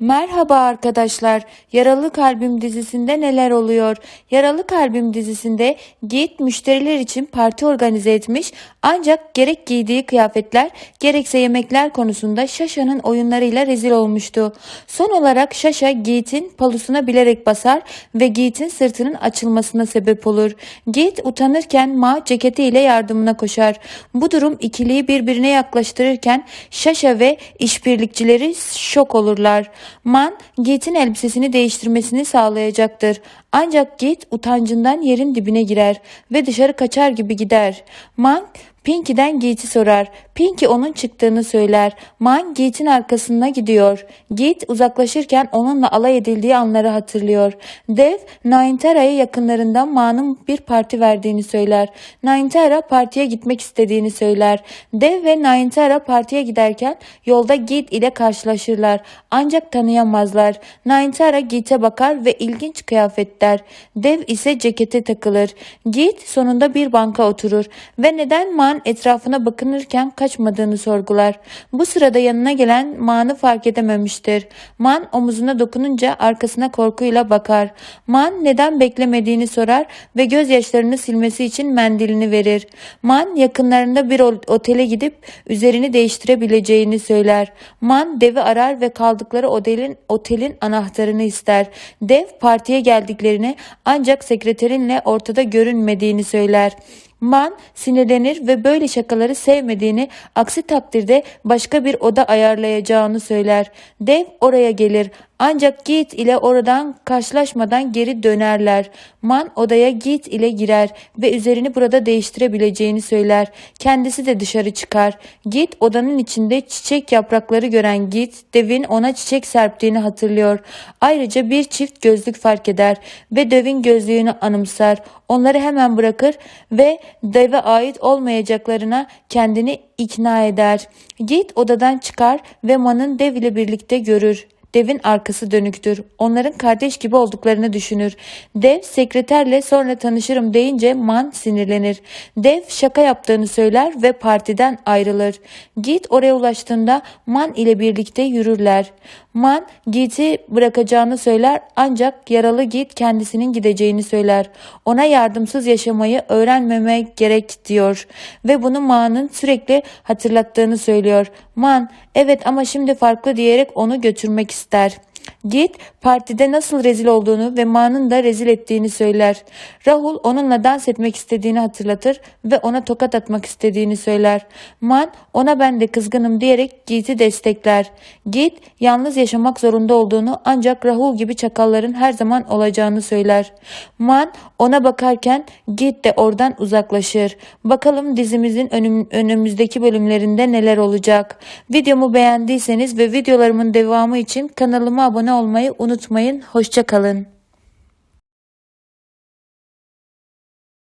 Merhaba arkadaşlar. Yaralı Kalbim dizisinde neler oluyor? Yaralı Kalbim dizisinde Git müşteriler için parti organize etmiş ancak gerek giydiği kıyafetler gerekse yemekler konusunda Şaşa'nın oyunlarıyla rezil olmuştu. Son olarak Şaşa Git'in palusuna bilerek basar ve Git'in sırtının açılmasına sebep olur. Git utanırken Ma ceketiyle yardımına koşar. Bu durum ikiliyi birbirine yaklaştırırken Şaşa ve işbirlikçileri şok olurlar. Man, Git'in elbisesini değiştirmesini sağlayacaktır. Ancak Git utancından yerin dibine girer ve dışarı kaçar gibi gider. Man, Pinky'den Git'i sorar. Pinky onun çıktığını söyler. Man Git'in arkasına gidiyor. Git uzaklaşırken onunla alay edildiği anları hatırlıyor. Dev, Naintara'ya yakınlarından Man'ın bir parti verdiğini söyler. Naintara partiye gitmek istediğini söyler. Dev ve Naintara partiye giderken yolda Git ile karşılaşırlar. Ancak tanıyamazlar. Naintara Git'e bakar ve ilginç kıyafetler. Dev ise cekete takılır. Git sonunda bir banka oturur ve neden Man etrafına bakınırken kaçmadığını sorgular. Bu sırada yanına gelen Man'ı fark edememiştir. Man omuzuna dokununca arkasına korkuyla bakar. Man neden beklemediğini sorar ve gözyaşlarını silmesi için mendilini verir. Man yakınlarında bir otele gidip üzerini değiştirebileceğini söyler. Man devi arar ve kaldıkları otelin, otelin anahtarını ister. Dev partiye geldiklerini ancak sekreterinle ortada görünmediğini söyler. Man sinirlenir ve böyle şakaları sevmediğini, aksi takdirde başka bir oda ayarlayacağını söyler. Dev oraya gelir ancak Git ile oradan karşılaşmadan geri dönerler. Man odaya Git ile girer ve üzerini burada değiştirebileceğini söyler. Kendisi de dışarı çıkar. Git odanın içinde çiçek yaprakları gören Git, devin ona çiçek serptiğini hatırlıyor. Ayrıca bir çift gözlük fark eder ve devin gözlüğünü anımsar. Onları hemen bırakır ve deve ait olmayacaklarına kendini ikna eder. Git odadan çıkar ve Man'ın dev ile birlikte görür. Devin arkası dönüktür. Onların kardeş gibi olduklarını düşünür. Dev sekreterle sonra tanışırım deyince Man sinirlenir. Dev şaka yaptığını söyler ve partiden ayrılır. Git oraya ulaştığında Man ile birlikte yürürler. Man Git'i bırakacağını söyler ancak yaralı Git kendisinin gideceğini söyler. Ona yardımsız yaşamayı öğrenmemek gerek diyor ve bunu Man'ın sürekli hatırlattığını söylüyor. Man evet ama şimdi farklı diyerek onu götürmek ister. Git partide nasıl rezil olduğunu ve Man'ın da rezil ettiğini söyler. Rahul onunla dans etmek istediğini hatırlatır ve ona tokat atmak istediğini söyler. Man ona ben de kızgınım diyerek Git'i destekler. Git yalnız yaşamak zorunda olduğunu ancak Rahul gibi çakalların her zaman olacağını söyler. Man ona bakarken Git de oradan uzaklaşır. Bakalım dizimizin önüm- önümüzdeki bölümlerinde neler olacak. Videomu beğendiyseniz ve videolarımın devamı için kanalıma abone olmayı unutmayın. Hoşçakalın.